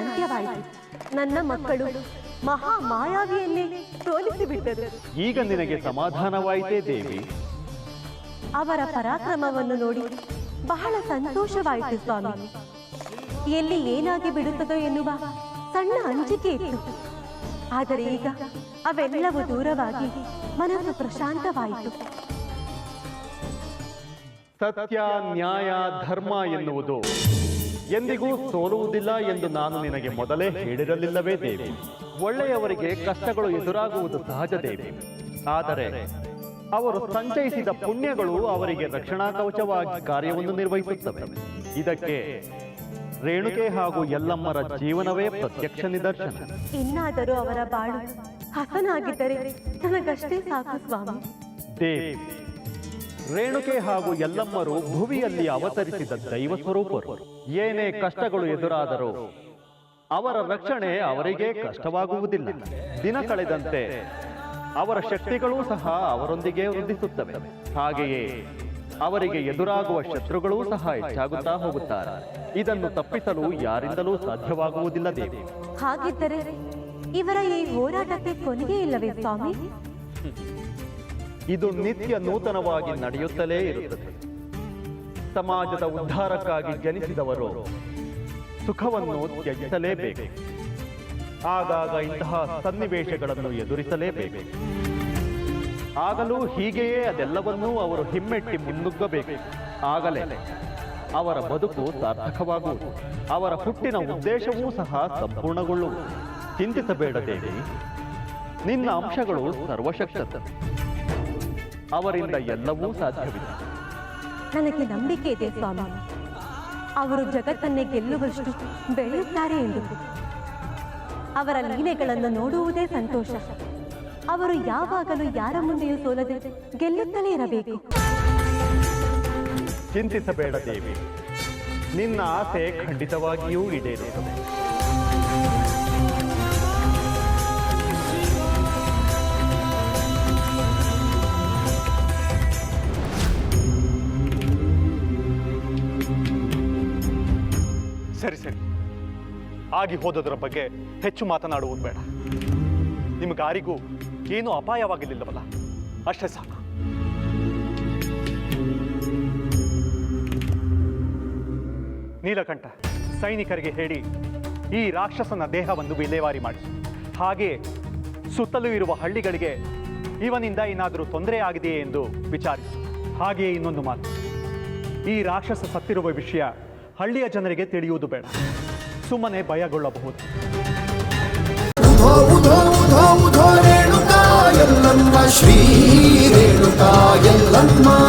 ಅಂತ್ಯವಾಯಿತು ನನ್ನ ಮಕ್ಕಳು ಮಹಾ ಮಾಯಾವಿಯನ್ನೇ ಸೋಲಿಸಿ ಬಿಟ್ಟರು. ಈಗ ನಿನಗೆ ಸಮಾಧಾನವಾಯಿತೇ ದೇವಿ. ಅವರ ಪರಾಕ್ರಮವನ್ನು ನೋಡಿ ಬಹಳ ಸಂತೋಷವಾಯಿತು ಸ್ವಾಮಿ. ಎಲ್ಲಿ ಏನಾಗಿ ಬಿಡುತ್ತದೋ ಎನ್ನುವ ಸಣ್ಣ ಅಂಜಿಕೆ ಇತ್ತು. ಆದರೆ ಈಗ ಅವೆಲ್ಲವೂ ದೂರವಾಗಿ ಮನಸ್ಸು ಪ್ರಶಾಂತವಾಯಿತು. ಸತ್ಯ ನ್ಯಾಯ ಧರ್ಮ ಎನ್ನುವುದು. ಎಂದಿಗೂ ಸೋಲುವುದಿಲ್ಲ ಎಂದು ನಾನು ನಿನಗೆ ಮೊದಲೇ ಹೇಳಿರಲಿಲ್ಲವೇ ದೇವಿ. ಒಳ್ಳೆಯವರಿಗೆ ಕಷ್ಟಗಳು ಎದುರಾಗುವುದು ಸಹಜ ದೇವಿ. ಆದರೆ ಅವರು ಸಂಚಯಿಸಿದ ಪುಣ್ಯಗಳು ಅವರಿಗೆ ರಕ್ಷಣಾ ಕವಚವಾಗಿ ಕಾರ್ಯವನ್ನು ನಿರ್ವಹಿಸುತ್ತವೆ. ಇದಕ್ಕೆ ರೇಣುಕೆ ಹಾಗೂ ಎಲ್ಲಮ್ಮರ ಜೀವನವೇ ಪ್ರತ್ಯಕ್ಷ ನಿದರ್ಶನ. ಇನ್ನಾದರೂ ಅವರ ಬಾಳು ಹಸನಾಗಿದ್ದರೆ ನನಗಷ್ಟೇ ಸಾಕು ಸ್ವಾಮಿ. ದೇವಿ ರೇಣುಕೆ ಹಾಗೂ ಯಲ್ಲಮ್ಮರು ಭುವಿಯಲ್ಲಿ ಅವತರಿಸಿದ ದೈವ ಸ್ವರೂಪರು. ಏನೇ ಕಷ್ಟಗಳು ಎದುರಾದರೂ ಅವರ ರಕ್ಷಣೆ ಅವರಿಗೆ ಕಷ್ಟವಾಗುವುದಿಲ್ಲ. ದಿನ ಕಳೆದಂತೆ ಅವರ ಶಕ್ತಿಗಳೂ ಸಹ ಅವರೊಂದಿಗೆ ವೃದ್ಧಿಸುತ್ತವೆ. ಹಾಗೆಯೇ ಅವರಿಗೆ ಎದುರಾಗುವ ಶತ್ರುಗಳೂ ಸಹ ಹೆಚ್ಚಾಗುತ್ತಾ ಹೋಗುತ್ತಾರೆ. ಇದನ್ನು ತಪ್ಪಿಸಲು ಯಾರಿಂದಲೂ ಸಾಧ್ಯವಾಗುವುದಿಲ್ಲ ದೇವಿ ಹಾಗಿದ್ದರೆ ಇವರ ಈ ಹೋರಾಟಕ್ಕೆ ಕೊನೆಗೆ ಇಲ್ಲವೇ ಸ್ವಾಮಿ? ಇದು ನಿತ್ಯ ನೂತನವಾಗಿ ನಡೆಯುತ್ತಲೇ ಇರುತ್ತದೆ. ಸಮಾಜದ ಉದ್ಧಾರಕ್ಕಾಗಿ ಜನಿಸಿದವರು ಸುಖವನ್ನು ತ್ಯಜಿಸಲೇಬೇಕು. ಆಗಾಗ ಇಂತಹ ಸನ್ನಿವೇಶಗಳನ್ನು ಎದುರಿಸಲೇಬೇಕು. ಆಗಲೂ ಹೀಗೆಯೇ ಅದೆಲ್ಲವನ್ನೂ ಅವರು ಹಿಮ್ಮೆಟ್ಟಿ ಮುನ್ನುಗ್ಗಬೇಕು. ಆಗಲೇ ಅವರ ಬದುಕು ಸಾರ್ಥಕವಾಗುವುದು. ಅವರ ಹುಟ್ಟಿನ ಉದ್ದೇಶವೂ ಸಹ ಸಂಪೂರ್ಣಗೊಳ್ಳುವುದು. ಚಿಂತಿಸಬೇಡ ದೇವಿ. ನಿನ್ನ ಅಂಶಗಳು ಸರ್ವಶಕ್ತ ಅವರಿಂದ ಎಲ್ಲವೂ ಸಾಧ್ಯವಿದೆ ನನಗೆ ನಂಬಿಕೆ ಇದೆ ಸ್ವಾಮಿ. ಅವರು ಜಗತ್ತನ್ನೇ ಗೆಲ್ಲುವಷ್ಟು ಬೆಳೆಯುತ್ತಾರೆ ಎಂದು. ಅವರ ಲೀಲೆಗಳನ್ನು ನೋಡುವುದೇ ಸಂತೋಷ. ಅವರು ಯಾವಾಗಲೂ ಯಾರ ಮುಂದೆಯೂ ಸೋಲದೆ ಗೆಲ್ಲುತ್ತಲೇ ಇರಬೇಕು. ಚಿಂತಿಸಬೇಡ ದೇವಿ. ನಿನ್ನ ಆಸೆ ಖಂಡಿತವಾಗಿಯೂ ಈಡೇರುತ್ತದೆ. ಸರಿ ಸರಿ. ಆಗಿ ಹೋದದರ ಬಗ್ಗೆ ಹೆಚ್ಚು ಮಾತನಾಡುವುದು ಬೇಡ. ನಿಮಗಾರಿಗೂ ಏನೂ ಅಪಾಯವಾಗಿರಲಿಲ್ಲವಲ್ಲ ಅಷ್ಟೇ ಸಾಕು. ನೀಲಕಂಠ, ಸೈನಿಕರಿಗೆ ಹೇಳಿ ಈ ರಾಕ್ಷಸನ ದೇಹವನ್ನು ವಿಲೇವಾರಿ ಮಾಡಿ ಹಾಗೆ ಸುತ್ತಲೂ ಇರುವ ಹಳ್ಳಿಗಳಿಗೆ ಇವನಿಂದ ಏನಾದರೂ ತೊಂದರೆ ಆಗಿದೆಯೇ ಎಂದು ವಿಚಾರಿಸಿ. ಹಾಗೆಯೇ ಇನ್ನೊಂದು ಮಾತು. ಈ ರಾಕ್ಷಸ ಸತ್ತಿರುವ ವಿಷಯ ಹಳ್ಳಿಯ ಜನರಿಗೆ ತಿಳಿಯುವುದು ಬೇಡ. ಸುಮ್ಮನೆ ಭಯಗೊಳ್ಳಬಹುದು. ಶ್ರೀ ರೇಣುಕಾ ಎಲ್ಲಮ್ಮ.